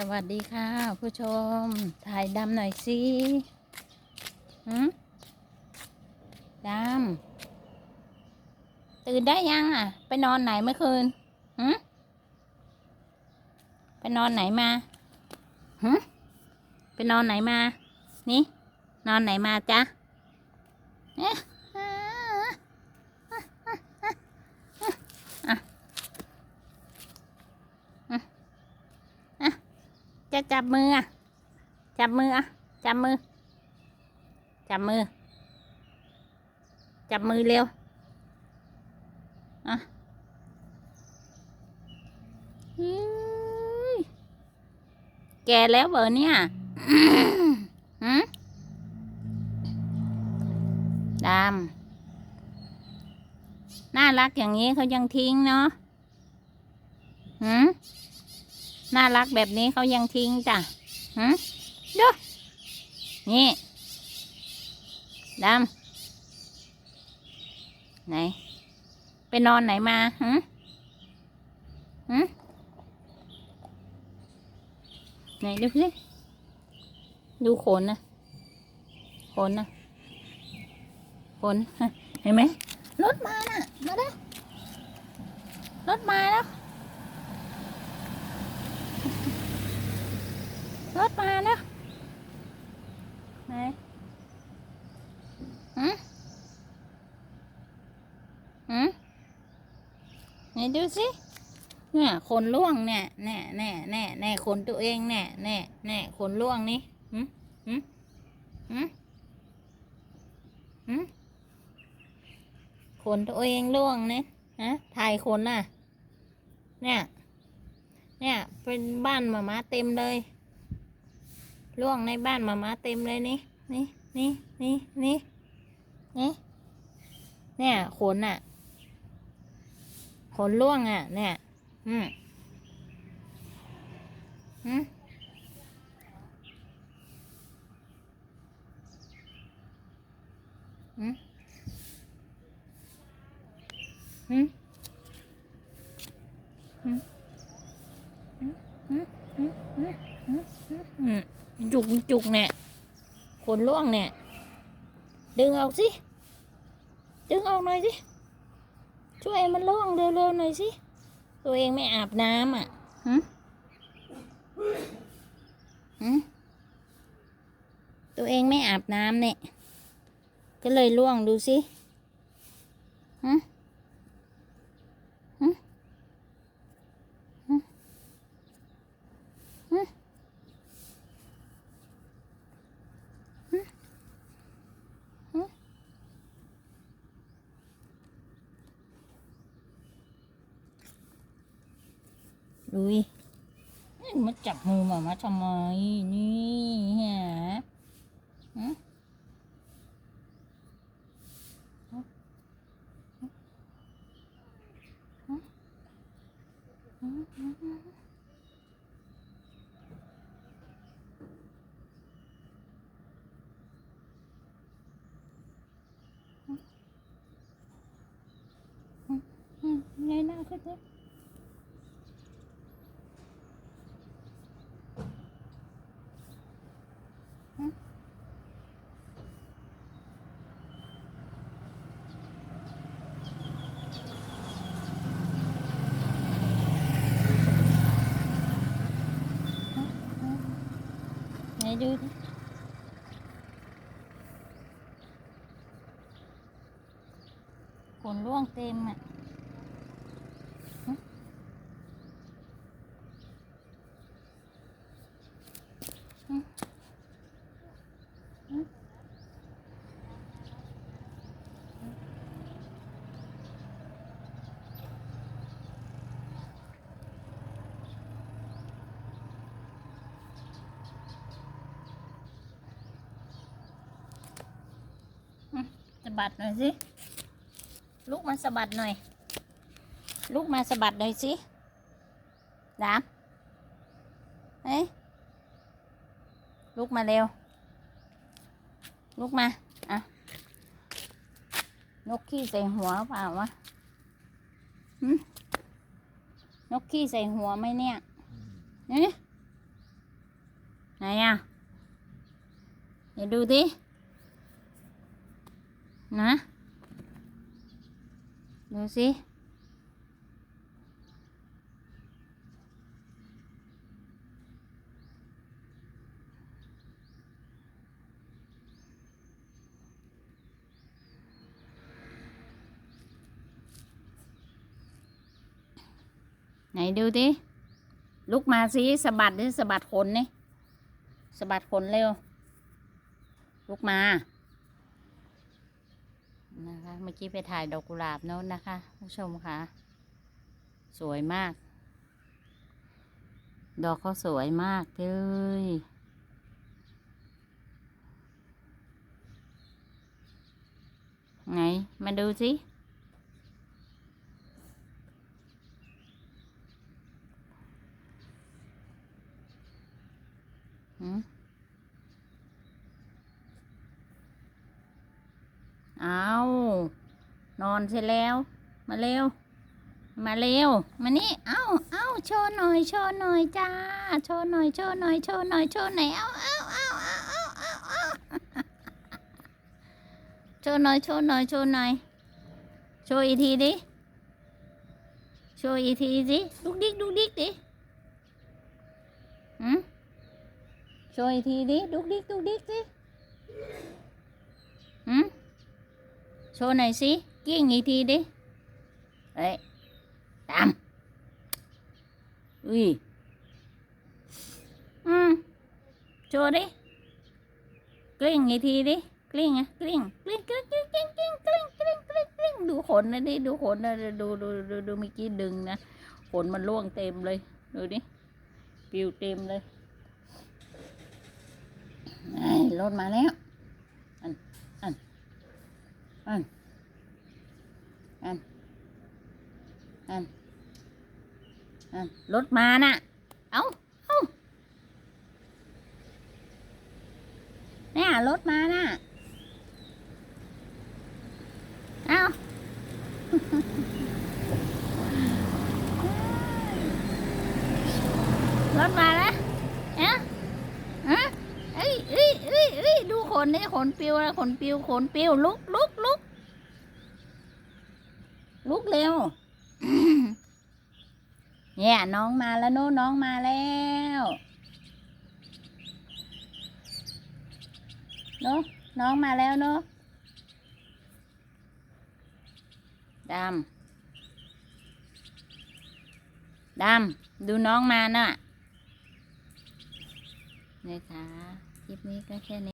สวัสดีค่ะ ผู้ชม ถ่ายดำหน่อยสิหืมดำตื่นได้ยังอะ ไปนอนไหนเมื่อคืนหืมไปนอนไหนมาหืมไปนอนไหนมา นี่ นอนไหนมาจ๊ะเอ๊ะ จะจับมืออะจับมืออะจับมือ จับมือ จับมือเร็วอะเฮ้ยแกแล้วเบอร์เนี่ยหืมดำน่ารักอย่างนี้เขายังทิ้งเนาะหืม น่ารักแบบนี้เขายังทิ้งจ้ะหืมดูนี่ดำไหน ไปนอนไหนมาหืมหืมไหนดูสิดูขนนะขนนะขนเห็นไหมรถมาน่ะ มาแล้วรถมาแล้ว รถมาแล้ว ไหนหืมหืมไหนดูสิเนี่ยขนล่วงเนี่ยแน่แน่แน่แน่ขนตัวเองแน่แน่แน่ขนล่วงนี่หืมหืมหืมหืมขนตัวเองล่วงเนี่ยฮะถ่ายขนน่ะ เนี่ย เนี่ย เป็นบ้านหมามาเต็มเลย ล่วงในบ้านมาม้าเต็มเลยนี่นี่นี่นี่นี่นี่เนี่ยขนอะขนล่วงอะ เนี่ย อืมอืม จุกจุกเนี่ยขนล่วงเนี่ย ดึงออกสิ ดึงออกหน่อยสิ ช่วยมันล่วงเร็วๆหน่อยสิ ตัวเองไม่อาบน้ำอะหืมหืมตัวเองไม่อาบน้ำเนี่ย ก็เลยล่วงดูสิหืมหืมหืมหืมหืมดูดิเอ้ยมาจับมือหมามาทำไม นี่ฮะหืมอืมเงยหน้าขึ้นเลย Này đưa Cuốn luôn tim ạ à. บัดหน่อยสิ ลุกมาสะบัดหน่อย ลุกมาสะบัดหน่อยสิดามเฮ้ยลุกมาเร็ว ลุกมา อะ นกขี้ใส่หัวเปล่าวะนกขี้ใส่หัวไหมเนี่ยเนี่ยอะไหนดูดิ นะดูสิไหนดูดิลุกมาสิสะบัดดิสะบัดขนนี่สะบัดขนเร็ว ลุกมา นะคะ เมื่อกี้ไปถ่ายดอกกุหลาบโน้นนะคะผู้ชมค่ะ สวยมาก ดอกเขาสวยมากเลยไหน มาดูสิ หืม เอานอนเสร็จแล้ว มาเร็ว มาเร็ว มานี่ เอาเอาโชว์หน่อย โชว์หน่อยจ้า โชว์หน่อย โชว์หน่อย โชว์หน่อย โชว์หน่อย เอาเอาเอาเอาเอาเอาเอาโชว์หน่อย โชว์หน่อย โชว์หน่อย โชว์อีกทีดิ โชว์อีกทีสิดุกดิกดุกดิกดิหืมโชว์อีกทีดิ ดุกดิกดุกดิกสิหืม โชว์หน่อยสิกิ้งอีกทีดิเอ้ย ตาม อุ้ย อืม โชว์ดิ กลิ้งอีกทีดิ กลิ้งอะกลิ้ง กลิ้งกลิ้งกลิ้งกลิ้งกลิ้งกลิ้งกลิ้งกลิ้งกลิ้งดูขนนะดิ ดูขนนะดูดูดูดูเมื่อกี้ดึงนะ ขนมันร่วงเต็มเลย ดูดิ ปิวเต็มเลยไอ้รถมาแล้ว อัน อัน อัน อัน อัน อัน รถมาน่ะ เอาเอาเนี่ยรถมาน่ะ เอารถมาแล้วเอ๊ะฮะเอ้ยเอ้ยเอ้ยเอ้ยดูขนนี่ขนปิวนะขนปิวขนปิวลุกลุกลุกลุกเร็ว เนี่ยน้องมาแล้วโน้น้องมาแล้วโน้น้องมาแล้วโน้ดำ ดำ ดูน้องมาน่ะนะคะคลิปนี้ก็แค่นี้